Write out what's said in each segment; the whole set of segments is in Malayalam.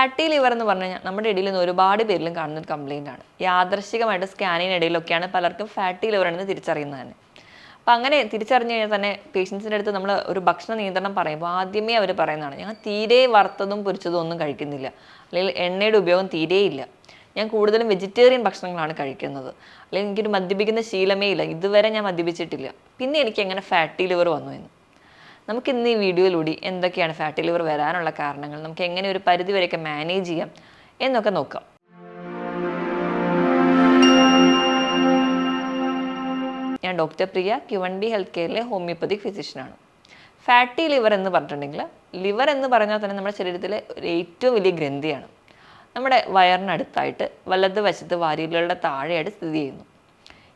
ഫാറ്റി ലിവർ എന്ന് പറഞ്ഞു കഴിഞ്ഞാൽ നമ്മുടെ ഇടയിൽ നിന്ന് ഒരുപാട് പേരിലും കാണുന്ന ഒരു കംപ്ലയിന്റ് ആണ്. യാദൃശികമായിട്ട് സ്കാനിങ്ങിനിടയിലൊക്കെയാണ് പലർക്കും ഫാറ്റി ലിവർ എന്ന് തിരിച്ചറിയുന്നത് തന്നെ. അപ്പം അങ്ങനെ തിരിച്ചറിഞ്ഞു കഴിഞ്ഞാൽ തന്നെ പേഷ്യൻസിന്റെ അടുത്ത് നമ്മൾ ഒരു ഭക്ഷണ നിയന്ത്രണം പറയുമ്പോൾ ആദ്യമേ അവർ പറയുന്നതാണ് ഞാൻ തീരെ വറുത്തതും പൊരിച്ചതും ഒന്നും കഴിക്കുന്നില്ല. അല്ലെങ്കിൽ എണ്ണയുടെ ഉപയോഗം തീരെയില്ല ഞാൻ കൂടുതലും വെജിറ്റേറിയൻ ഭക്ഷണങ്ങളാണ് കഴിക്കുന്നത്. അല്ലെങ്കിൽ എനിക്കൊരു മദ്യപിക്കുന്ന ശീലമേ ഇല്ല. ഇതുവരെ ഞാൻ മദ്യപിച്ചിട്ടില്ല. പിന്നെ എനിക്ക് എങ്ങനെ ഫാറ്റി ലിവർ വന്നു എന്ന്. നമുക്ക് ഇന്ന് ഈ വീഡിയോയിലൂടെ എന്തൊക്കെയാണ് ഫാറ്റി ലിവർ വരാനുള്ള കാരണങ്ങൾ നമുക്ക് എങ്ങനെ ഒരു പരിധി വരെയൊക്കെ മാനേജ് ചെയ്യാം എന്നൊക്കെ നോക്കാം. ഞാൻ doctor Priya Q D health കെയറിലെ homeopathic ഫിസിഷ്യനാണ് ഫാറ്റി ലിവർ എന്ന് പറഞ്ഞിട്ടുണ്ടെങ്കിൽ ലിവർ എന്ന് പറഞ്ഞാൽ തന്നെ നമ്മുടെ ശരീരത്തിലെ ഏറ്റവും വലിയ ഗ്രന്ഥിയാണ്. നമ്മുടെ വയറിനടുത്തായിട്ട് വലത് വശത്ത് വാരിയലുകളുടെ താഴെയായിട്ട് സ്ഥിതി ചെയ്യുന്നു.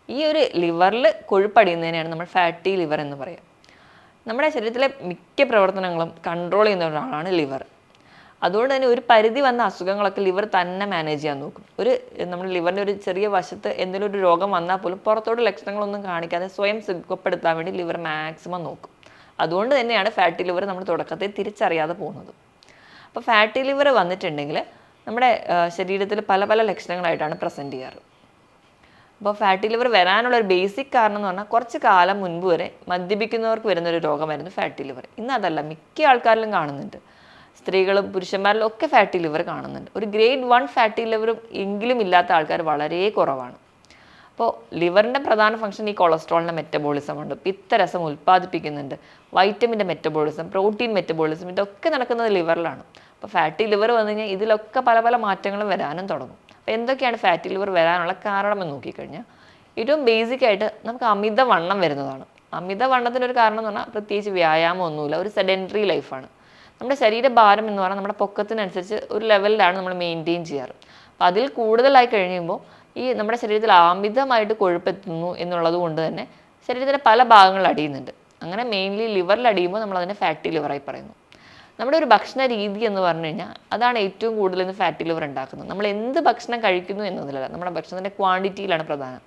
ഈ ഒരു ലിവറിൽ കൊഴുപ്പടിയുന്നതിനെയാണ് നമ്മൾ ഫാറ്റി ലിവർ എന്ന് പറയുക. നമ്മുടെ ശരീരത്തിലെ മിക്ക പ്രവർത്തനങ്ങളും കൺട്രോൾ ചെയ്യുന്ന ഒരാളാണ് ലിവർ അതുകൊണ്ട് തന്നെ ഒരു പരിധി വന്ന അസുഖങ്ങളൊക്കെ ലിവർ തന്നെ മാനേജ് ചെയ്യാൻ നോക്കും. ഒരു നമ്മുടെ ലിവറിന്റെ ഒരു ചെറിയ വശത്ത് എന്തെങ്കിലും ഒരു രോഗം വന്നാൽ പോലും പുറത്തോട്ട് ലക്ഷണങ്ങളൊന്നും കാണിക്കാതെ സ്വയം സുഖപ്പെടുത്താൻ വേണ്ടി ലിവർ മാക്സിമം നോക്കും. അതുകൊണ്ട് തന്നെയാണ് ഫാറ്റി ലിവർ നമ്മൾ തുടക്കത്തിൽ തിരിച്ചറിയാതെ പോകുന്നത്. അപ്പോൾ ഫാറ്റി ലിവർ വന്നിട്ടുണ്ടെങ്കിൽ നമ്മുടെ ശരീരത്തിൽ പല പല ലക്ഷണങ്ങളായിട്ടാണ് പ്രസന്റ് ചെയ്യാറ്. അപ്പോൾ ഫാറ്റി ലിവർ വരാനുള്ള ഒരു ബേസിക് കാരണം എന്ന് പറഞ്ഞാൽ കുറച്ച് കാലം മുൻപ് വരെ മദ്യപിക്കുന്നവർക്ക് വരുന്ന ഒരു രോഗമായിരുന്നു ഫാറ്റി ലിവർ ഇന്ന് അതല്ല മിക്ക ആൾക്കാരിലും കാണുന്നുണ്ട്. സ്ത്രീകളും പുരുഷന്മാരിലും ഒക്കെ ഫാറ്റി ലിവർ കാണുന്നുണ്ട്. ഒരു ഗ്രേഡ് വൺ ഫാറ്റി ലിവറും എങ്കിലും ഇല്ലാത്ത ആൾക്കാർ വളരെ കുറവാണ്. അപ്പോൾ ലിവറിന്റെ പ്രധാന ഫംഗ്ഷൻ ഈ കൊളസ്ട്രോളിന്റെ മെറ്റബോളിസം ഉണ്ട് പിത്തരസം ഉൽപ്പാദിപ്പിക്കുന്നുണ്ട്. വൈറ്റമിന്റെ മെറ്റബോളിസം പ്രോട്ടീൻ മെറ്റബോളിസം ഇതൊക്കെ നടക്കുന്നത് ലിവറിലാണ് അപ്പോൾ ഫാറ്റി ലിവർ വന്നു കഴിഞ്ഞാൽ ഇതിലൊക്കെ പല പല മാറ്റങ്ങളും വരാനും തുടങ്ങും. അപ്പോൾ എന്തൊക്കെയാണ് ഫാറ്റി ലിവർ വരാനുള്ള കാരണമെന്ന് നോക്കിക്കഴിഞ്ഞാൽ ഏറ്റവും ബേസിക് ആയിട്ട് നമുക്ക് അമിതവണ്ണം വരുന്നതാണ്. അമിതവണ്ണത്തിന്റെ ഒരു കാരണം എന്ന് പറഞ്ഞാൽ പ്രത്യേകിച്ച് വ്യായാമം ഒന്നുമില്ല ഒരു സെഡന്ററി ലൈഫാണ് നമ്മുടെ ശരീരഭാരം എന്ന് പറഞ്ഞാൽ നമ്മുടെ പൊക്കത്തിനനുസരിച്ച് ഒരു ലെവലിലാണ് നമ്മൾ മെയിന്റെയിൻ ചെയ്യാറ്. അപ്പോൾ അതിൽ കൂടുതലായി കഴിയുമ്പോൾ ഈ നമ്മുടെ ശരീരത്തിൽ അമിതമായിട്ട് കൊഴുപ്പെത്തുന്നു എന്നുള്ളത് കൊണ്ട് തന്നെ ശരീരത്തിന്റെ പല ഭാഗങ്ങളിൽ അടിയുന്നുണ്ട്. അങ്ങനെ മെയിൻലി ലിവറിൽ അടിയുമ്പോൾ നമ്മൾ അതിനെ ഫാറ്റി ലിവറായി പറയുന്നു. നമ്മുടെ ഒരു ഭക്ഷണ രീതി എന്ന് പറഞ്ഞു കഴിഞ്ഞാൽ അതാണ് ഏറ്റവും കൂടുതൽ ഇന്ന് ഫാറ്റി ലിവർ ഉണ്ടാക്കുന്നത്. നമ്മൾ എന്ത് ഭക്ഷണം കഴിക്കുന്നു എന്നതിലല്ല നമ്മുടെ ഭക്ഷണത്തിന്റെ ക്വാണ്ടിറ്റിയിലാണ് പ്രധാനം.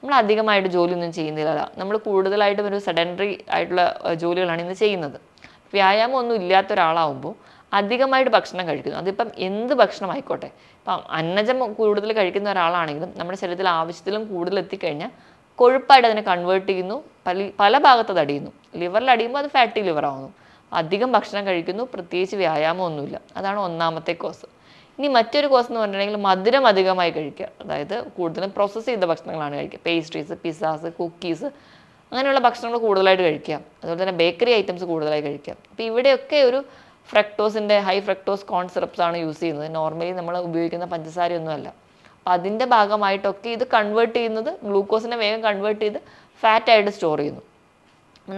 നമ്മൾ അധികമായിട്ട് ജോലിയൊന്നും ചെയ്യുന്നില്ല നമ്മൾ കൂടുതലായിട്ടും ഒരു സെഡൻഡറി ആയിട്ടുള്ള ജോലികളാണ് ഇന്ന് ചെയ്യുന്നത്. വ്യായാമം ഒന്നും ഇല്ലാത്ത ഒരാളാവുമ്പോൾ അധികമായിട്ട് ഭക്ഷണം കഴിക്കുന്നു. അതിപ്പം എന്ത് ഭക്ഷണം ആയിക്കോട്ടെ ഇപ്പം അന്നജം കൂടുതൽ കഴിക്കുന്ന ഒരാളാണെങ്കിലും നമ്മുടെ ശരീരത്തിൽ ആവശ്യത്തിലും കൂടുതൽ എത്തിക്കഴിഞ്ഞാൽ കൊഴുപ്പായിട്ട് അതിനെ കൺവേർട്ട് ചെയ്യുന്നു. പല പല ഭാഗത്ത് അത് അടിയുന്നു. ലിവറിൽ അടിയുമ്പോൾ അത് ഫാറ്റി ലിവർ ആവുന്നു. അധികം ഭക്ഷണം കഴിക്കുന്നു പ്രത്യേകിച്ച് വ്യായാമം ഒന്നുമില്ല അതാണ് ഒന്നാമത്തെ കോസ് ഇനി മറ്റൊരു കോസ് എന്ന് പറഞ്ഞിട്ടുണ്ടെങ്കിൽ മധുരം അധികമായി കഴിക്കുക. അതായത് കൂടുതലും പ്രോസസ്സ് ചെയ്ത ഭക്ഷണങ്ങളാണ് കഴിക്കുക. പേസ്ട്രീസ് പിസ്സാസ് കുക്കീസ് അങ്ങനെയുള്ള ഭക്ഷണങ്ങൾ കൂടുതലായിട്ട് കഴിക്കുക. അതുപോലെ തന്നെ ബേക്കറി ഐറ്റംസ് കൂടുതലായി കഴിക്കുക. അപ്പോൾ ഇവിടെയൊക്കെ ഒരു ഫ്രക്ടോസിന്റെ ഹൈ ഫ്രക്ടോസ് കോൺ സിറപ്സ് ആണ് യൂസ് ചെയ്യുന്നത്. നോർമലി നമ്മൾ ഉപയോഗിക്കുന്ന പഞ്ചസാരയൊന്നുമല്ല. അപ്പോൾ അതിന്റെ ഭാഗമായിട്ടൊക്കെ ഇത് കൺവേർട്ട് ചെയ്യുന്നത് ഗ്ലൂക്കോസിനെ വേഗം കൺവേർട്ട് ചെയ്ത് ഫാറ്റായിട്ട് സ്റ്റോർ ചെയ്യുന്നു.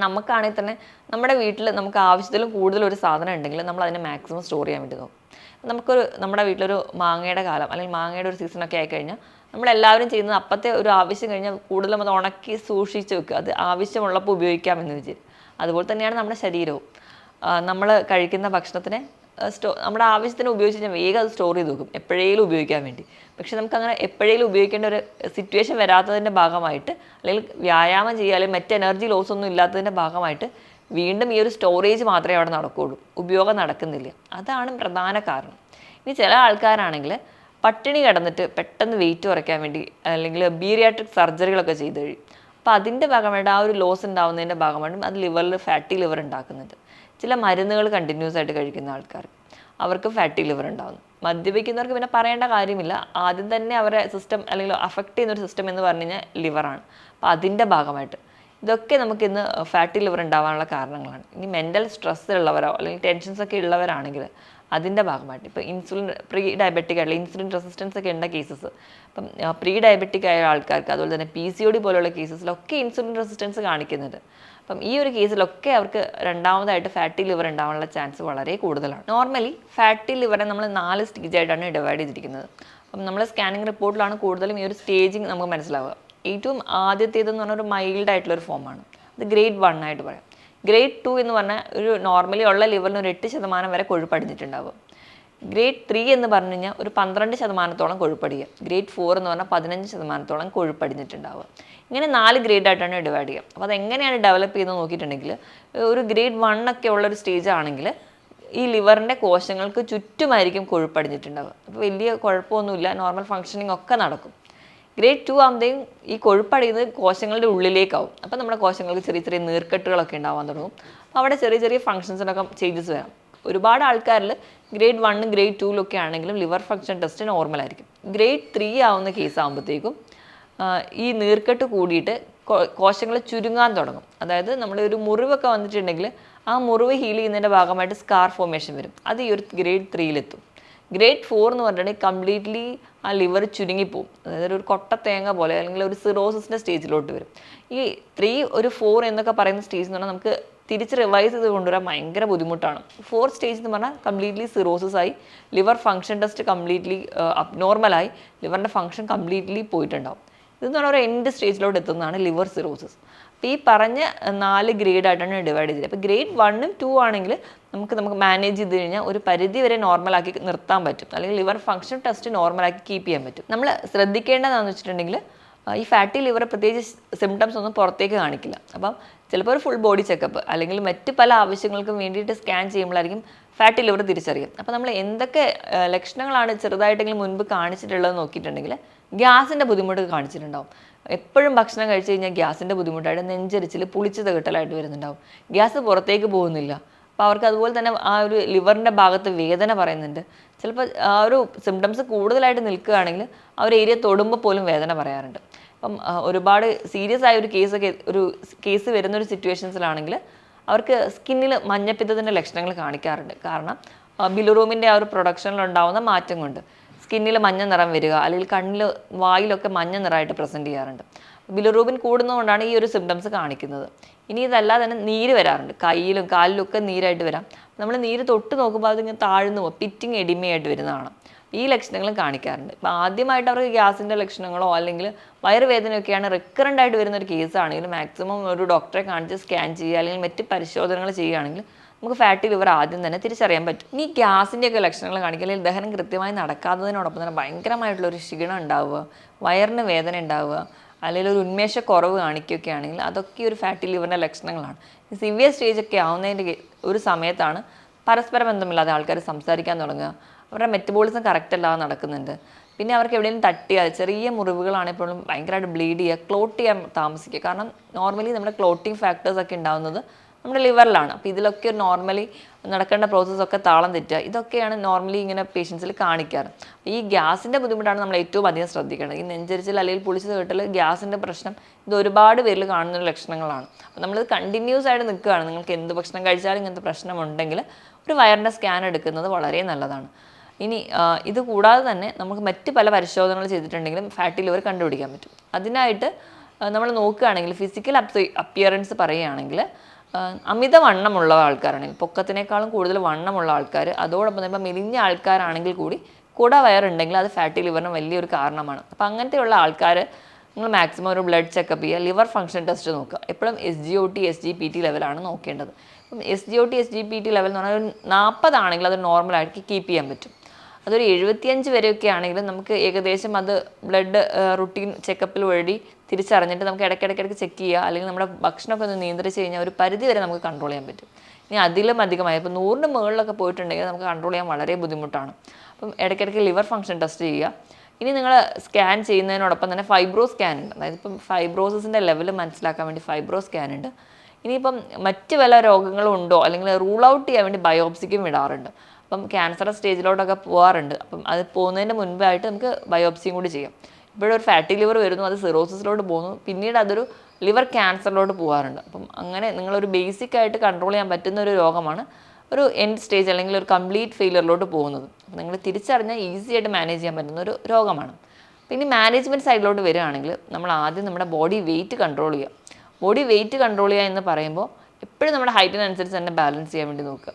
നമുക്കാണെങ്കിൽ തന്നെ നമ്മുടെ വീട്ടിൽ നമുക്ക് ആവശ്യത്തിലും കൂടുതൽ ഒരു സാധനം ഉണ്ടെങ്കിൽ നമ്മൾ അതിനെ മാക്സിമം സ്റ്റോർ ചെയ്യാൻ വേണ്ടി നോക്കും. നമുക്കൊരു നമ്മുടെ വീട്ടിലൊരു മാങ്ങയുടെ കാലം അല്ലെങ്കിൽ മാങ്ങയുടെ ഒരു സീസണൊക്കെ ആയിക്കഴിഞ്ഞാൽ നമ്മളെല്ലാവരും ചെയ്യുന്നത് അപ്പോഴത്തെ ഒരു ആവശ്യം കഴിഞ്ഞാൽ കൂടുതലും അത് ഉണക്കി സൂക്ഷിച്ച് വെക്കുക. അത് ആവശ്യമുള്ളപ്പോൾ ഉപയോഗിക്കാമെന്ന് വിചാരിക്കും. അതുപോലെ തന്നെയാണ് നമ്മുടെ ശരീരവും. നമ്മൾ കഴിക്കുന്ന ഭക്ഷണത്തിനെ സ്റ്റോ നമ്മുടെ ആവശ്യത്തിന് ഉപയോഗിച്ച് കഴിഞ്ഞാൽ വേഗം അത് സ്റ്റോർ ചെയ്ത് വെക്കും എപ്പോഴേലും ഉപയോഗിക്കാൻ വേണ്ടി. പക്ഷേ നമുക്ക് അങ്ങനെ എപ്പോഴേലും ഉപയോഗിക്കേണ്ട ഒരു സിറ്റുവേഷൻ വരാത്തതിന്റെ ഭാഗമായിട്ട് അല്ലെങ്കിൽ വ്യായാമം ചെയ്യുക അല്ലെങ്കിൽ മറ്റ് എനർജി ലോസ് ഒന്നും ഇല്ലാത്തതിന്റെ ഭാഗമായിട്ട് വീണ്ടും ഈ ഒരു സ്റ്റോറേജ് മാത്രമേ അവിടെ നടക്കുകയുള്ളൂ. ഉപയോഗം നടക്കുന്നില്ല. അതാണ് പ്രധാന കാരണം. ഇനി ചില ആൾക്കാരാണെങ്കിൽ പട്ടിണി കിടന്നിട്ട് പെട്ടെന്ന് വെയിറ്റ് കുറയ്ക്കാൻ വേണ്ടി അല്ലെങ്കിൽ ബീരിയാട്രിക് സർജറികളൊക്കെ ചെയ്ത് കഴിയും. അപ്പോൾ അതിന്റെ ഭാഗമായിട്ട് ആ ഒരു ലോസ് ഉണ്ടാവുന്നതിന്റെ ഭാഗമായിട്ടും അത് ലിവറിൽ ഫാറ്റി ലിവർ ഉണ്ടാക്കുന്നുണ്ട്. ചില മരുന്നുകൾ കണ്ടിന്യൂസ് ആയിട്ട് കഴിക്കുന്ന ആൾക്കാർ. അവർക്ക് ഫാറ്റി ലിവർ ഉണ്ടാകുന്നു. മദ്യപിക്കുന്നവർക്ക് പിന്നെ പറയേണ്ട കാര്യമില്ല. ആദ്യം തന്നെ അവരെ സിസ്റ്റം അല്ലെങ്കിൽ അഫക്റ്റ് ചെയ്യുന്ന ഒരു സിസ്റ്റം എന്ന് പറഞ്ഞു കഴിഞ്ഞാൽ ലിവറാണ് അപ്പോൾ അതിന്റെ ഭാഗമായിട്ട്. ഇതൊക്കെ നമുക്ക് ഇന്ന് ഫാറ്റി ലിവർ ഉണ്ടാവാനുള്ള കാരണങ്ങളാണ്. ഇനി മെന്റൽ സ്ട്രെസ് ഉള്ളവരോ അല്ലെങ്കിൽ ടെൻഷൻസ് ഒക്കെ ഉള്ളവരാണെങ്കിൽ അതിന്റെ ഭാഗമായിട്ട്. ഇപ്പോൾ ഇൻസുലിൻ പ്രീ ഡയബറ്റിക് ആയിട്ടുള്ള ഇൻസുലിൻ റെസിസ്റ്റൻസ് ഒക്കെ ഉണ്ട കേസസ് ഇപ്പം പ്രീ ഡയബറ്റിക് ആയ ആൾക്കാർക്ക് അതുപോലെ തന്നെ പി സി ഒ ഡി പോലുള്ള കേസസിലൊക്കെ ഇൻസുലിൻ റെസിസ്റ്റൻസ് കാണിക്കുന്നുണ്ട്. അപ്പം ഈ ഒരു കേസിലൊക്കെ അവർക്ക് രണ്ടാമതായിട്ട് ഫാറ്റി ലിവർ ഉണ്ടാവാനുള്ള ചാൻസ് വളരെ കൂടുതലാണ്. നോർമലി ഫാറ്റി ലിവറെ നമ്മൾ നാല് സ്റ്റേജായിട്ടാണ് ഡിവൈഡ് ചെയ്തിരിക്കുന്നത്. അപ്പം നമ്മൾ സ്കാനിങ് റിപ്പോർട്ടിലാണ് കൂടുതലും ഈ ഒരു സ്റ്റേജിങ് നമുക്ക് മനസ്സിലാവുക. ഏറ്റവും ആദ്യത്തേതെന്ന് പറഞ്ഞാൽ ഒരു മൈൽഡ് ആയിട്ടുള്ള ഒരു ഫോമാണ് അത് ഗ്രേഡ് വൺ ആയിട്ട് പറയാം. ഗ്രേഡ് ടു എന്ന് പറഞ്ഞാൽ ഒരു നോർമലി ഉള്ള ലിവറിന് ഒരു എട്ട് ശതമാനം വരെ കൊഴുപ്പടിഞ്ഞിട്ടുണ്ടാവും ഗ്രേഡ് ത്രീ എന്ന് പറഞ്ഞു കഴിഞ്ഞാൽ ഒരു പന്ത്രണ്ട് ശതമാനത്തോളം കൊഴുപ്പടിയുക. ഗ്രേഡ് ഫോർ എന്ന് പറഞ്ഞാൽ പതിനഞ്ച് ശതമാനത്തോളം കൊഴുപ്പടിഞ്ഞിട്ടുണ്ടാവുക. ഇങ്ങനെ നാല് ഗ്രേഡ് ആയിട്ടാണ് ഡിവൈഡ് ചെയ്യുക. അപ്പോൾ അതെങ്ങനെയാണ് ഡെവലപ്പ് ചെയ്യുന്നത് നോക്കിയിട്ടുണ്ടെങ്കിൽ ഒരു ഗ്രേഡ് വൺ ഒക്കെ ഉള്ള ഒരു സ്റ്റേജ് ആണെങ്കിൽ ഈ ലിവറിന്റെ കോശങ്ങൾക്ക് ചുറ്റുമായിരിക്കും കൊഴുപ്പടിഞ്ഞിട്ടുണ്ടാവുക. അപ്പോൾ വലിയ കുഴപ്പമൊന്നുമില്ല നോർമൽ ഫങ്ഷനിങ് ഒക്കെ നടക്കും. ഗ്രേഡ് ടു ആകുമ്പോഴത്തേക്കും ഈ കൊഴുപ്പടിയുന്നത് കോശങ്ങളുടെ ഉള്ളിലേക്കാവും. അപ്പോൾ നമ്മുടെ കോശങ്ങൾക്ക് ചെറിയ ചെറിയ നീർക്കെട്ടുകളൊക്കെ ഉണ്ടാവാൻ തുടങ്ങും. അപ്പോൾ അവിടെ ചെറിയ ചെറിയ ഫങ്ഷൻസിനൊക്കെ ചേഞ്ചസ് വരാം. ഒരുപാട് ആൾക്കാരിൽ ഗ്രേഡ് വണ്ണും ഗ്രേഡ് ടൂവിലൊക്കെ ആണെങ്കിലും ലിവർ ഫങ്ഷൻ ടെസ്റ്റ് നോർമൽ ആയിരിക്കും. ഗ്രേഡ് ത്രീ ആവുന്ന കേസ് ആകുമ്പോഴത്തേക്കും ഈ നീർക്കെട്ട് കൂടിയിട്ട് കോശങ്ങൾ ചുരുങ്ങാൻ തുടങ്ങും. അതായത് നമ്മുടെ ഒരു മുറിവൊക്കെ വന്നിട്ടുണ്ടെങ്കിൽ ആ മുറിവ് ഹീൽ ചെയ്യുന്നതിന്റെ ഭാഗമായിട്ട് സ്കാർ ഫോർമേഷൻ വരും. അത് ഈ ഒരു ഗ്രേഡ് ത്രീയിലെത്തും ഗ്രേഡ് ഫോർ എന്ന് പറഞ്ഞിട്ടുണ്ടെങ്കിൽ കംപ്ലീറ്റ്ലി ആ ലിവർ ചുരുങ്ങിപ്പോവും. അതായത് ഒരു കൊട്ട തേങ്ങ പോലെ അല്ലെങ്കിൽ ഒരു സിറോസിന്റെ സ്റ്റേജിലോട്ട് വരും. ഈ ത്രീ ഒരു ഫോർ എന്നൊക്കെ പറയുന്ന സ്റ്റേജ് എന്ന് പറഞ്ഞാൽ നമുക്ക് തിരിച്ച് റിവൈസ് ചെയ്ത് കൊണ്ടുവരാൻ ഭയങ്കര ബുദ്ധിമുട്ടാണ്. ഫോർ സ്റ്റേജ് എന്ന് പറഞ്ഞാൽ കംപ്ലീറ്റ്ലി സിറോസിസ് ആയി ലിവർ ഫംഗ്ഷൻ ടെസ്റ്റ് കംപ്ലീറ്റ്ലി അബ്നോർമലായി ലിവറിന്റെ ഫംഗ്ഷൻ കംപ്ലീറ്റ്ലി പോയിട്ടുണ്ടാവും. ഇതെന്ന് പറഞ്ഞാൽ ഒരു എൻഡ് സ്റ്റേജിലോട്ട് എത്തുന്നതാണ് ലിവർ സിറോസിസ് അപ്പോൾ ഈ പറഞ്ഞ നാല് ഗ്രേഡ് ആയിട്ടാണ് ഡിവൈഡ് ചെയ്തത്. അപ്പോൾ ഗ്രേഡ് വണ്ണും ടു ആണെങ്കിൽ നമുക്ക് നമുക്ക് മാനേജ് ചെയ്ത് കഴിഞ്ഞാൽ ഒരു പരിധി വരെ നോർമലാക്കി നിർത്താൻ പറ്റും. അല്ലെങ്കിൽ ലിവർ ഫംഗ്ഷൻ ടെസ്റ്റ് നോർമലാക്കി കീപ്പ് ചെയ്യാൻ പറ്റും. നമ്മൾ ശ്രദ്ധിക്കേണ്ടതെന്ന് വെച്ചിട്ടുണ്ടെങ്കിൽ ഈ ഫാറ്റി ലിവർ പ്രത്യേകിച്ച് സിംറ്റംസ് ഒന്നും പുറത്തേക്ക് കാണിക്കില്ല. അപ്പം ചിലപ്പോൾ ഒരു ഫുൾ ബോഡി ചെക്കപ്പ് അല്ലെങ്കിൽ മറ്റ് പല ആവശ്യങ്ങൾക്കും വേണ്ടിയിട്ട് സ്കാൻ ചെയ്യുമ്പോഴായിരിക്കും ഫാറ്റി ലിവർ തിരിച്ചറിയും. അപ്പോൾ നമ്മൾ എന്തൊക്കെ ലക്ഷണങ്ങളാണ് ചെറുതായിട്ടെങ്കിലും മുൻപ് കാണിച്ചിട്ടുള്ളത് നോക്കിയിട്ടുണ്ടെങ്കിൽ ഗ്യാസിന്റെ ബുദ്ധിമുട്ട് കാണിച്ചിട്ടുണ്ടാവും. എപ്പോഴും ഭക്ഷണം കഴിച്ചു കഴിഞ്ഞാൽ ഗ്യാസിന്റെ ബുദ്ധിമുട്ടായിട്ട് നെഞ്ചരിച്ചിൽ പുളിച്ചത് കെട്ടലായിട്ട് വരുന്നുണ്ടാവും. ഗ്യാസ് പുറത്തേക്ക് പോകുന്നില്ല. അപ്പോൾ അവർക്ക് അതുപോലെ തന്നെ ആ ഒരു ലിവറിന്റെ ഭാഗത്ത് വേദന പറയുന്നുണ്ട്. ചിലപ്പോൾ ആ ഒരു സിംറ്റംസ് കൂടുതലായിട്ട് നിൽക്കുകയാണെങ്കിൽ ആ ഒരു ഏരിയ തൊടുമ്പോൾ പോലും വേദന പറയാറുണ്ട്. അപ്പം ഒരുപാട് സീരിയസ് ആയ ഒരു കേസൊക്കെ ഒരു കേസ് വരുന്ന ഒരു സിറ്റുവേഷൻസിലാണെങ്കിൽ അവർക്ക് സ്കിന്നിൽ മഞ്ഞപ്പിത്തത്തിന്റെ ലക്ഷണങ്ങൾ കാണിക്കാറുണ്ട്. കാരണം ബിലുറൂമിന്റെ ആ ഒരു പ്രൊഡക്ഷനിലുണ്ടാവുന്ന മാറ്റം കൊണ്ട് സ്കിന്നിൽ മഞ്ഞ നിറം വരിക അല്ലെങ്കിൽ കണ്ണിൽ വായിലൊക്കെ മഞ്ഞ നിറമായിട്ട് പ്രസന്റ് ചെയ്യാറുണ്ട്. ബിലുറൂബിൻ കൂടുന്നതുകൊണ്ടാണ് ഈ ഒരു സിംറ്റംസ് കാണിക്കുന്നത്. ഇനി ഇതല്ലാതെ തന്നെ നീര് വരാറുണ്ട്. കയ്യിലും കാലിലും ഒക്കെ നീരായിട്ട് വരാം. നമ്മൾ നീര് തൊട്ട് നോക്കുമ്പോൾ അതിങ്ങനെ താഴ്ന്നു പോകും പിറ്റിങ് എഡിമയായിട്ട് വരുന്നതാണ്. ഈ ലക്ഷണങ്ങളും കാണിക്കാറുണ്ട്. ഇപ്പോൾ ആദ്യമായിട്ട് അവർക്ക് ഗ്യാസിന്റെ ലക്ഷണങ്ങളോ അല്ലെങ്കിൽ വയറുവേദനയൊക്കെയാണ് റിക്കറന്റ് ആയിട്ട് വരുന്ന ഒരു കേസാണെങ്കിൽ മാക്സിമം ഒരു ഡോക്ടറെ കാണിച്ച് സ്കാൻ ചെയ്യുക അല്ലെങ്കിൽ മറ്റ് പരിശോധനകൾ ചെയ്യുകയാണെങ്കിൽ നമുക്ക് ഫാറ്റി ലിവർ ആദ്യം തന്നെ തിരിച്ചറിയാൻ പറ്റും. ഇനി ഗ്യാസിന്റെ ഒക്കെ ലക്ഷണങ്ങൾ കാണിക്കുക അല്ലെങ്കിൽ ദഹനം കൃത്യമായി നടക്കാത്തതിനോടൊപ്പം തന്നെ ഭയങ്കരമായിട്ടുള്ളൊരു ക്ഷീണം ഉണ്ടാവുക വയറിന് വേദന ഉണ്ടാവുക അല്ലെങ്കിൽ ഒരു ഉന്മേഷക്കുറവ് കാണിക്കുകയൊക്കെ ആണെങ്കിൽ അതൊക്കെ ഒരു ഫാറ്റി ലിവറിന്റെ ലക്ഷണങ്ങളാണ്. സിവിയർ സ്റ്റേജ് ഒക്കെ ആവുന്നതിന്റെ ഒരു സമയത്താണ് പരസ്പര ബന്ധമില്ലാതെ ആൾക്കാർ സംസാരിക്കാൻ തുടങ്ങുക. അവരുടെ മെറ്റബോളിസം കറക്റ്റ് അല്ലാതെ നടക്കുന്നുണ്ട്. പിന്നെ അവർക്ക് എവിടെയെങ്കിലും തട്ടിയാൽ ചെറിയ മുറിവുകളാണെപ്പോഴും ഭയങ്കരമായിട്ട് ബ്ലീഡ് ചെയ്യുക ക്ലോട്ട് ചെയ്യാൻ താമസിക്കുക. കാരണം നോർമലി നമ്മുടെ ക്ലോട്ടിങ് ഫാക്ടേഴ്സ് ഒക്കെ ഉണ്ടാകുന്നത് നമ്മുടെ ലിവറിലാണ് അപ്പോൾ ഇതിലൊക്കെ ഒരു നോർമലി നടക്കേണ്ട പ്രോസസ്സൊക്കെ താളം തെറ്റുക. ഇതൊക്കെയാണ് നോർമലി ഇങ്ങനെ പേഷ്യൻസിൽ കാണിക്കാറ്. ഈ ഗ്യാസിന്റെ ബുദ്ധിമുട്ടാണ് നമ്മൾ ഏറ്റവും അധികം ശ്രദ്ധിക്കേണ്ടത്. ഈ നെഞ്ചരിച്ചിൽ അല്ലെങ്കിൽ പുളിച്ച് കേട്ടൽ ഗ്യാസിന്റെ പ്രശ്നം ഇത് ഒരുപാട് പേരിൽ കാണുന്ന ലക്ഷണങ്ങളാണ്. അപ്പോൾ നമ്മളിത് കണ്ടിന്യൂസ് ആയിട്ട് നിൽക്കുകയാണ്. നിങ്ങൾക്ക് എന്ത് ഭക്ഷണം കഴിച്ചാലും ഇങ്ങനത്തെ പ്രശ്നമുണ്ടെങ്കിൽ ഒരു വയറിന്റെ സ്കാൻ എടുക്കുന്നത് വളരെ നല്ലതാണ്. ഇനി ഇത് കൂടാതെ തന്നെ നമുക്ക് മറ്റ് പല പരിശോധനകൾ ചെയ്തിട്ടുണ്ടെങ്കിലും ഫാറ്റി ലിവർ കണ്ടുപിടിക്കാൻ പറ്റും. അതിനായിട്ട് നമ്മൾ നോക്കുകയാണെങ്കിൽ ഫിസിക്കൽ അപ്പിയറൻസ് പറയുകയാണെങ്കിൽ അമിത വണ്ണമുള്ള ആൾക്കാരാണെങ്കിൽ പൊക്കത്തിനേക്കാളും കൂടുതൽ വണ്ണമുള്ള ആൾക്കാർ അതോടൊപ്പം തന്നെ മെലിഞ്ഞ ആൾക്കാരാണെങ്കിൽ കൂടി കൂടെ വയറുണ്ടെങ്കിൽ അത് ഫാറ്റി ലിവറിന് വലിയൊരു കാരണമാണ്. അപ്പോൾ അങ്ങനത്തെയുള്ള ആൾക്കാർ നിങ്ങൾ മാക്സിമം ഒരു ബ്ലഡ് ചെക്കപ്പ് ചെയ്യുക ലിവർ ഫംഗ്ഷൻ ടെസ്റ്റ് നോക്കുക. എപ്പോഴും S G O T S G P T ലെവലാണ് നോക്കേണ്ടത്. അപ്പം S G O T S G P T level എന്ന് പറഞ്ഞാൽ ഒരു നാൽപ്പതാണെങ്കിൽ അത് നോർമലായിട്ട് കീപ്പ് ചെയ്യാൻ പറ്റും. അതൊരു എഴുപത്തിയഞ്ച് വരെയൊക്കെ ആണെങ്കിലും നമുക്ക് ഏകദേശം അത് ബ്ലഡ് റുട്ടീൻ ചെക്കപ്പിൽ വഴി തിരിച്ചറിഞ്ഞിട്ട് നമുക്ക് ഇടയ്ക്കിടയ്ക്കിടയ്ക്ക് ചെക്ക് ചെയ്യുക. അല്ലെങ്കിൽ നമ്മുടെ ഭക്ഷണമൊക്കെ ഒന്ന് നിയന്ത്രിച്ച് കഴിഞ്ഞാൽ ഒരു പരിധി വരെ നമുക്ക് കൺട്രോൾ ചെയ്യാൻ പറ്റും. ഇനി അതിലും അധികമായി ഇപ്പോൾ നൂറിന് മുകളിലൊക്കെ പോയിട്ടുണ്ടെങ്കിൽ നമുക്ക് കൺട്രോൾ ചെയ്യാൻ വളരെ ബുദ്ധിമുട്ടാണ്. അപ്പം ഇടയ്ക്കിടയ്ക്ക് ലിവർ ഫംഗ്ഷൻ ടെസ്റ്റ് ചെയ്യുക. ഇനി നിങ്ങൾ സ്കാൻ ചെയ്യുന്നതിനോടൊപ്പം തന്നെ ഫൈബ്രോ സ്കാൻ ഉണ്ട്. അതായത് ഇപ്പം ഫൈബ്രോസിന്റെ ലെവൽ മനസ്സിലാക്കാൻ വേണ്ടി ഫൈബ്രോ സ്കാൻ ഉണ്ട്. ഇനിയിപ്പം മറ്റ് വല്ല രോഗങ്ങളും ഉണ്ടോ? അല്ലെങ്കിൽ റൂൾ ഔട്ട് ചെയ്യാൻ വേണ്ടി ബയോപ്സിക്കും വിടാറുണ്ട്. അപ്പം ക്യാൻസർ സ്റ്റേജിലോട്ടൊക്കെ പോകാറുണ്ട് അപ്പം അത് പോകുന്നതിന് മുൻപായിട്ട് നമുക്ക് ബയോപ്സിയും കൂടി ചെയ്യാം. ഇപ്പോഴൊരു ഫാറ്റി ലിവർ വരുന്നു അത് സിറോസിസിലോട്ട് പോകുന്നു. പിന്നീട് അതൊരു ലിവർ ക്യാൻസറിലോട്ട് പോകാറുണ്ട് അപ്പം അങ്ങനെ നിങ്ങളൊരു ബേസിക് ആയിട്ട് കൺട്രോൾ ചെയ്യാൻ പറ്റുന്ന ഒരു രോഗമാണ് ഒരു എൻഡ് സ്റ്റേജ് അല്ലെങ്കിൽ ഒരു കംപ്ലീറ്റ് ഫെയിലിയറിലോട്ട് പോകുന്നത്. അപ്പം നിങ്ങൾ തിരിച്ചറിഞ്ഞാൽ ഈസി ആയിട്ട് മാനേജ് ചെയ്യാൻ പറ്റുന്ന ഒരു രോഗമാണ്. പിന്നെ മാനേജ്മെന്റ് സൈഡിലോട്ട് വരികയാണെങ്കിൽ നമ്മൾ ആദ്യം നമ്മുടെ ബോഡി വെയിറ്റ് കൺട്രോൾ ചെയ്യുക. ബോഡി വെയിറ്റ് കൺട്രോൾ ചെയ്യുക എന്ന് പറയുമ്പോൾ എപ്പോഴും നമ്മുടെ ഹൈറ്റിനനുസരിച്ച് തന്നെ ബാലൻസ് ചെയ്യാൻ വേണ്ടി നോക്കുക.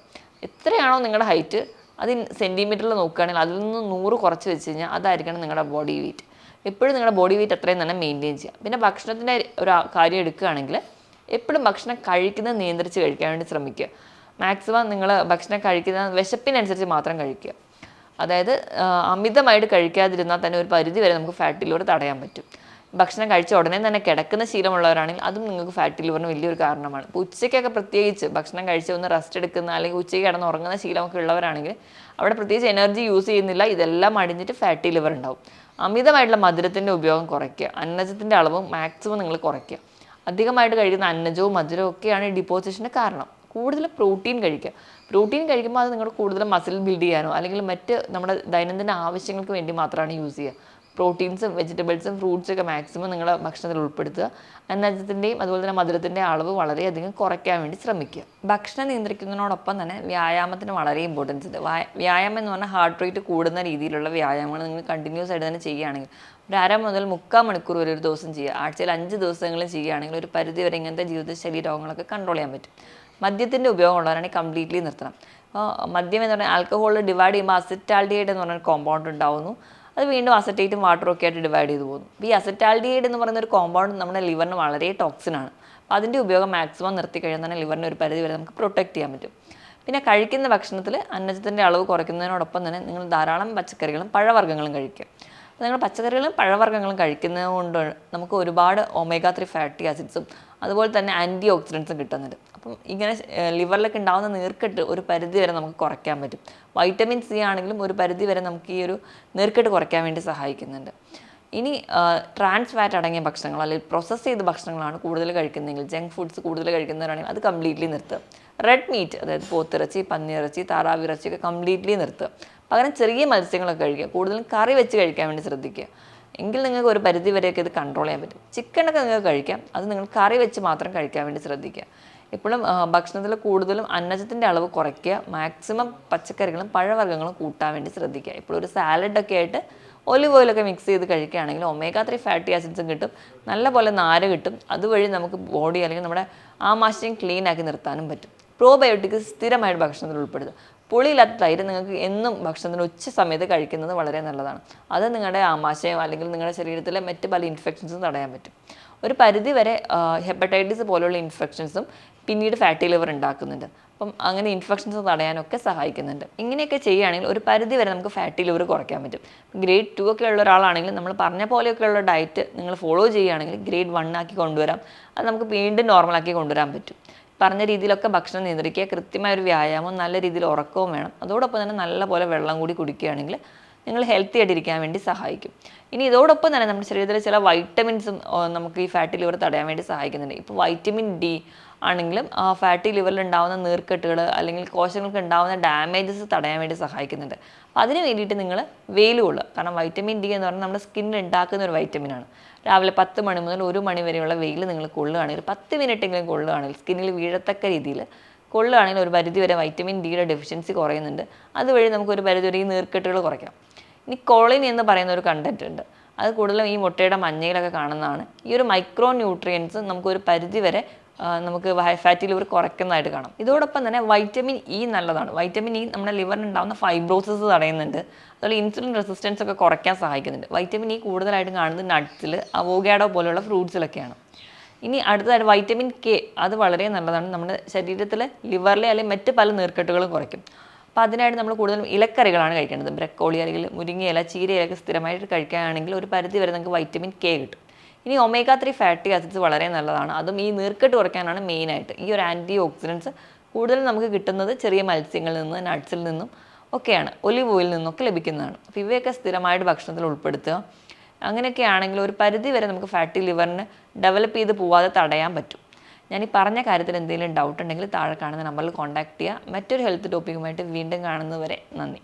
എത്രയാണോ നിങ്ങളുടെ ഹൈറ്റ് അത് സെന്റിമീറ്ററിൽ നോക്കുകയാണെങ്കിൽ അതിൽ നിന്ന് നൂറ് കുറച്ച് വെച്ച് കഴിഞ്ഞാൽ അതായിരിക്കണം നിങ്ങളുടെ ബോഡി വെയിറ്റ് എപ്പോഴും നിങ്ങളുടെ ബോഡി വെയിറ്റ് അത്രയും തന്നെ മെയിന്റെയിൻ ചെയ്യുക. പിന്നെ ഭക്ഷണത്തിന്റെ ഒരു കാര്യം എടുക്കുകയാണെങ്കിൽ എപ്പോഴും ഭക്ഷണം കഴിക്കുന്നത് നിയന്ത്രിച്ച് കഴിക്കാൻ വേണ്ടി ശ്രമിക്കുക. മാക്സിമം നിങ്ങൾ ഭക്ഷണം കഴിക്കുന്ന വിശപ്പിനനുസരിച്ച് മാത്രം കഴിക്കുക. അതായത് അമിതമായിട്ട് കഴിക്കാതിരുന്നാൽ തന്നെ ഒരു പരിധി വരെ നമുക്ക് ഫാറ്റിലൂടെ തടയാൻ പറ്റും. ഭക്ഷണം കഴിച്ച ഉടനെ തന്നെ കിടക്കുന്ന ശീലമുള്ളവരാണെങ്കിൽ അതും നിങ്ങൾക്ക് ഫാറ്റി ലിവറിന് വലിയൊരു കാരണമാണ്. ഇപ്പോൾ ഉച്ചയ്ക്കൊക്കെ പ്രത്യേകിച്ച് ഭക്ഷണം കഴിച്ച് ഒന്ന് റെസ്റ്റ് എടുക്കുന്ന അല്ലെങ്കിൽ ഉച്ചയ്ക്ക് കിടന്ന് ഉറങ്ങുന്ന ശീലമൊക്കെ ഉള്ളവരാണെങ്കിൽ അവിടെ പ്രത്യേകിച്ച് എനർജി യൂസ് ചെയ്യുന്നില്ല. ഇതെല്ലാം അടിഞ്ഞിട്ട് ഫാറ്റി ലിവർ ഉണ്ടാവും. അമിതമായിട്ടുള്ള മധുരത്തിന്റെ ഉപയോഗം കുറയ്ക്കുക. അന്നജത്തിന്റെ അളവ് മാക്സിമം നിങ്ങൾ കുറയ്ക്കുക. അധികമായിട്ട് കഴിക്കുന്ന അന്നജവും മധുരവും ഒക്കെയാണ് ഈ ഡിപ്പോസിഷന് കാരണം. കൂടുതൽ പ്രോട്ടീൻ കഴിക്കുക. പ്രോട്ടീൻ കഴിക്കുമ്പോൾ അത് നിങ്ങൾ കൂടുതൽ മസിൽ ബിൽഡ് ചെയ്യാനോ അല്ലെങ്കിൽ മറ്റ് നമ്മുടെ ദൈനംദിന ആവശ്യങ്ങൾക്ക് വേണ്ടി മാത്രമാണ് യൂസ് ചെയ്യുക. പ്രോട്ടീൻസും വെജിറ്റബിൾസും ഫ്രൂട്ട്സും ഒക്കെ മാക്സിമം നിങ്ങൾ ഭക്ഷണത്തിൽ ഉൾപ്പെടുത്തുക. അന്നജത്തിന്റെയും അതുപോലെ തന്നെ മധുരത്തിന്റെ അളവ് വളരെയധികം കുറയ്ക്കാൻ വേണ്ടി ശ്രമിക്കുക. ഭക്ഷണം നിയന്ത്രിക്കുന്നതിനോടൊപ്പം തന്നെ വ്യായാമത്തിന് വളരെ ഇമ്പോർട്ടൻസ് ഉണ്ട് വായ- വ്യായാമം എന്ന് പറഞ്ഞാൽ ഹാർട്ട് റേറ്റ് കൂടുന്ന രീതിയിലുള്ള വ്യായാമങ്ങൾ നിങ്ങൾ കണ്ടിന്യൂസ് ആയിട്ട് തന്നെ ചെയ്യുകയാണെങ്കിൽ ഒരു അര മുതൽ മുക്കാൽ മണിക്കൂർ വരെ ഒരു ദിവസം ചെയ്യുക. ആഴ്ചയിൽ അഞ്ച് ദിവസങ്ങളിൽ ചെയ്യുകയാണെങ്കിൽ ഒരു പരിധി വരെ ഇങ്ങനത്തെ ജീവിതശൈലി രോഗങ്ങളൊക്കെ കൺട്രോൾ ചെയ്യാൻ പറ്റും. മദ്യത്തിന്റെ ഉപയോഗം ഉള്ളവരാണെങ്കിൽ കംപ്ലീറ്റ്ലി നിർത്തണം. അപ്പോൾ മദ്യം എന്ന് പറഞ്ഞാൽ ആൽക്കഹോൾ ഡിവൈഡ് ചെയ്യുമ്പോൾ അസറ്റാൾഡിഹൈഡ് എന്ന് പറഞ്ഞൊരു കോമ്പൗണ്ട് ഉണ്ടാവുന്നു. അത് വീണ്ടും അസറ്റേറ്റും വാട്ടറും ഒക്കെ ആയിട്ട് ഡിവൈഡ് ചെയ്ത് പോകുന്നു. അപ്പോൾ ഈ അസറ്റാൽഡിഹൈഡ് എന്ന് പറയുന്ന ഒരു കോമ്പൗണ്ട് നമ്മുടെ ലിവറിന് വളരെ ടോക്സിനാണ് അപ്പോൾ അതിന്റെ ഉപയോഗം മാക്സിമം നിർത്തി കഴിഞ്ഞാൽ തന്നെ ലിവറിനെ ഒരു പരിധി വരെ നമുക്ക് പ്രൊട്ടക്ട് ചെയ്യാൻ പറ്റും. പിന്നെ കഴിക്കുന്ന ഭക്ഷണത്തിൽ അന്നജത്തിന്റെ അളവ് കുറയ്ക്കുന്നതിനോടൊപ്പം തന്നെ നിങ്ങൾ ധാരാളം പച്ചക്കറികളും പഴവർഗങ്ങളും കഴിക്കുക. അപ്പോൾ നിങ്ങൾ പച്ചക്കറികളും പഴവർഗങ്ങളും കഴിക്കുന്നത് കൊണ്ട് നമുക്ക് ഒരുപാട് ഒമേഗ ത്രീ ഫാറ്റി ആസിഡ്സും അതുപോലെ തന്നെ ആന്റി ഓക്സിഡൻസും കിട്ടുന്നുണ്ട്. അപ്പം ഇങ്ങനെ ലിവറിലൊക്കെ ഉണ്ടാകുന്ന നീർക്കെട്ട് ഒരു പരിധി വരെ നമുക്ക് കുറയ്ക്കാൻ പറ്റും. വൈറ്റമിൻ സി ആണെങ്കിലും ഒരു പരിധി വരെ നമുക്ക് ഈ ഒരു നീർക്കെട്ട് കുറയ്ക്കാൻ വേണ്ടി സഹായിക്കുന്നുണ്ട്. ഇനി ട്രാൻസ് ഫാറ്റ് അടങ്ങിയ ഭക്ഷണങ്ങൾ അല്ലെങ്കിൽ പ്രോസസ്സ് ചെയ്ത ഭക്ഷണങ്ങളാണ് കൂടുതൽ കഴിക്കുന്നതെങ്കിൽ ജങ്ക് ഫുഡ്സ് കൂടുതൽ കഴിക്കുന്നവരാണെങ്കിൽ അത് കംപ്ലീറ്റ്ലി നിർത്തുക. റെഡ് മീറ്റ് അതായത് പോത്തിറച്ചി പന്നിയിറച്ചി താറാവിറച്ചി ഒക്കെ കംപ്ലീറ്റ്ലി നിർത്തുക. പകരം ചെറിയ മത്സ്യങ്ങളൊക്കെ കഴിക്കുക. കൂടുതലും കറി വെച്ച് കഴിക്കാൻ വേണ്ടി ശ്രദ്ധിക്കുക. എങ്കിൽ നിങ്ങൾക്ക് ഒരു പരിധി വരെയൊക്കെ ഇത് കൺട്രോൾ ചെയ്യാൻ പറ്റും. ചിക്കനൊക്കെ നിങ്ങൾക്ക് കഴിക്കാം. അത് നിങ്ങൾ കറി വെച്ച് മാത്രം കഴിക്കാൻ വേണ്ടി ശ്രദ്ധിക്കുക. എപ്പോഴും ഭക്ഷണത്തിൽ കൂടുതലും അന്നജത്തിന്റെ അളവ് കുറയ്ക്കുക. മാക്സിമം പച്ചക്കറികളും പഴവർഗങ്ങളും കൂട്ടാൻ വേണ്ടി ശ്രദ്ധിക്കുക. ഇപ്പോൾ ഒരു സാലഡൊക്കെ ആയിട്ട് ഒലിവ് ഓയിലൊക്കെ മിക്സ് ചെയ്ത് കഴിക്കുകയാണെങ്കിൽ ഒമേഗ ത്രീ ഫാറ്റി ആസിഡ്സും കിട്ടും. നല്ലപോലെ നാര് കിട്ടും. അതുവഴി നമുക്ക് ബോഡി അല്ലെങ്കിൽ നമ്മുടെ ആമാശയം ക്ലീൻ ആക്കി നിർത്താനും പറ്റും. പ്രോബയോട്ടിക്സ് സ്ഥിരമായിട്ട് ഭക്ഷണത്തിൽ ഉൾപ്പെടുത്തുക. പുളിയില്ലാത്ത തൈര് നിങ്ങൾക്ക് എന്നും ഭക്ഷണത്തിന് ഉച്ച സമയത്ത് കഴിക്കുന്നത് വളരെ നല്ലതാണ്. അത് നിങ്ങളുടെ ആമാശയം അല്ലെങ്കിൽ നിങ്ങളുടെ ശരീരത്തിലെ മറ്റ് പല ഇൻഫെക്ഷൻസും തടയാൻ പറ്റും. ഒരു പരിധി വരെ ഹെപ്പറ്റൈറ്റിസ് പോലുള്ള ഇൻഫെക്ഷൻസും പിന്നീട് ഫാറ്റി ലിവർ ഉണ്ടാക്കുന്നുണ്ട്. അപ്പം അങ്ങനെ ഇൻഫെക്ഷൻസ് തടയാനൊക്കെ സഹായിക്കുന്നുണ്ട്. ഇങ്ങനെയൊക്കെ ചെയ്യുകയാണെങ്കിൽ ഒരു പരിധി വരെ നമുക്ക് ഫാറ്റി ലിവർ കുറയ്ക്കാൻ പറ്റും. ഗ്രേഡ് ടു ഒക്കെ ഉള്ള ഒരാളാണെങ്കിൽ നമ്മൾ പറഞ്ഞ പോലെയൊക്കെയുള്ള ഡയറ്റ് നിങ്ങൾ ഫോളോ ചെയ്യുകയാണെങ്കിൽ ഗ്രേഡ് വൺ ആക്കി കൊണ്ടുവരാം. അത് നമുക്ക് വീണ്ടും നോർമലാക്കി കൊണ്ടുവരാൻ പറ്റും. പറഞ്ഞ രീതിയിലൊക്കെ ഭക്ഷണം നിയന്ത്രിക്കുക. കൃത്യമായ ഒരു വ്യായാമം നല്ല രീതിയിൽ ഉറക്കവും വേണം. അതോടൊപ്പം തന്നെ നല്ലപോലെ വെള്ളം കൂടി കുടിക്കുകയാണെങ്കിൽ നിങ്ങൾ ഹെൽത്തി ആയിട്ടിരിക്കാൻ വേണ്ടി സഹായിക്കും. ഇനി ഇതോടൊപ്പം തന്നെ നമ്മുടെ ശരീരത്തിലെ ചില വൈറ്റമിൻസും നമുക്ക് ഈ ഫാറ്റി ലിവർ തടയാൻ വേണ്ടി സഹായിക്കുന്നുണ്ട്. ഇപ്പോൾ വൈറ്റമിൻ ഡി ആണെങ്കിലും ഫാറ്റി ലിവറിൽ ഉണ്ടാകുന്ന നീർക്കെട്ടുകൾ അല്ലെങ്കിൽ കോശങ്ങൾക്ക് ഉണ്ടാകുന്ന ഡാമേജസ് തടയാൻ വേണ്ടി സഹായിക്കുന്നുണ്ട്. അപ്പോൾ അതിന് വേണ്ടിയിട്ട് നിങ്ങൾ വെയിൽ കൊള്ളുക. കാരണം വൈറ്റമിൻ ഡി എന്ന് പറഞ്ഞാൽ നമ്മുടെ സ്കിന്നിൽ ഉണ്ടാക്കുന്ന ഒരു വൈറ്റമിനാണ് രാവിലെ പത്ത് മണി മുതൽ ഒരു മണി വരെയുള്ള വെയിൽ നിങ്ങൾ കൊള്ളുകയാണെങ്കിൽ പത്ത് മിനിറ്റെങ്കിലും കൊള്ളുകയാണെങ്കിൽ സ്കിന്നിൽ വീഴത്തക്ക രീതിയിൽ കൊള്ളുകയാണെങ്കിൽ ഒരു പരിധി വരെ വൈറ്റമിൻ ഡിയുടെ ഡെഫിഷ്യൻസി കുറയുന്നുണ്ട്. അതുവഴി നമുക്ക് ഒരു പരിധി വരെ ഈ നീർക്കെട്ടുകൾ കുറയ്ക്കാം. ഇനി കോളിൻ എന്ന് പറയുന്ന ഒരു കണ്ടന്റ് ഉണ്ട്. അത് കൂടുതലും ഈ മുട്ടയുടെ മഞ്ഞയിലൊക്കെ കാണുന്നതാണ്. ഈ ഒരു മൈക്രോ ന്യൂട്രിയൻസ് നമുക്കൊരു പരിധി വരെ നമുക്ക് ഫാറ്റി ലിവർ കുറയ്ക്കുന്നതായിട്ട് കാണാം. ഇതോടൊപ്പം തന്നെ വൈറ്റമിൻ ഇ നല്ലതാണ്. വൈറ്റമിൻ ഇ നമ്മുടെ ലിവറിന് ഉണ്ടാകുന്ന ഫൈബ്രോസിസ് തടയുന്നുണ്ട്. അതുപോലെ ഇൻസുലിൻ റെസിസ്റ്റൻസ് ഒക്കെ കുറയ്ക്കാൻ സഹായിക്കുന്നുണ്ട്. വൈറ്റമിൻ ഇ കൂടുതലായിട്ട് കാണുന്നത് നട്ട്സിൽ അവോഗാഡോ പോലെയുള്ള ഫ്രൂട്ട്സിലൊക്കെയാണ് ഇനി അടുത്തതായിട്ട് വൈറ്റമിൻ കെ അത് വളരെ നല്ലതാണ്. നമ്മുടെ ശരീരത്തിലെ ലിവറിലെ അല്ലെങ്കിൽ മറ്റ് പല നീർക്കെട്ടുകളും കുറയ്ക്കും. അപ്പോൾ അതിനായിട്ട് നമ്മൾ കൂടുതലും ഇലക്കറികളാണ് കഴിക്കേണ്ടത്. ബ്രക്കോളി അല്ലെങ്കിൽ മുരിങ്ങയില ചീരയിലൊക്കെ സ്ഥിരമായിട്ട് കഴിക്കുകയാണെങ്കിൽ ഒരു പരിധി വരെ നമുക്ക് വൈറ്റമിൻ കെ കിട്ടും. ഇനി ഒമേഗ ത്രീ ഫാറ്റി ആസിഡ്സ് വളരെ നല്ലതാണ്. അതും ഈ നീർക്കെട്ട് കുറയ്ക്കാനാണ് മെയിനായിട്ട് ഈ ഒരു ആന്റി ഓക്സിഡൻസ് കൂടുതലും നമുക്ക് കിട്ടുന്നത് ചെറിയ മത്സ്യങ്ങളിൽ നിന്ന് നട്ട്സിൽ നിന്നും ഒക്കെയാണ്. ഒലിവ് ഓയിൽ നിന്നൊക്കെ ലഭിക്കുന്നതാണ്. അപ്പോൾ ഇവയൊക്കെ സ്ഥിരമായിട്ട് ഭക്ഷണത്തിൽ ഉൾപ്പെടുത്തുക. അങ്ങനെയൊക്കെ ആണെങ്കിൽ ഒരു പരിധി വരെ നമുക്ക് ഫാറ്റി ലിവറിന് ഡെവലപ്പ് ചെയ്ത് പോവാതെ തടയാൻ പറ്റും. ഞാൻ ഈ പറഞ്ഞ കാര്യത്തിൽ എന്തെങ്കിലും ഡൗട്ട് ഉണ്ടെങ്കിൽ താഴെ കാണുന്ന നമ്പറിൽ കോൺടാക്ട് ചെയ്യുക മറ്റൊരു ഹെൽത്ത് ടോപ്പിക്കുമായിട്ട് വീണ്ടും കാണുന്നതുവരെ നന്ദി.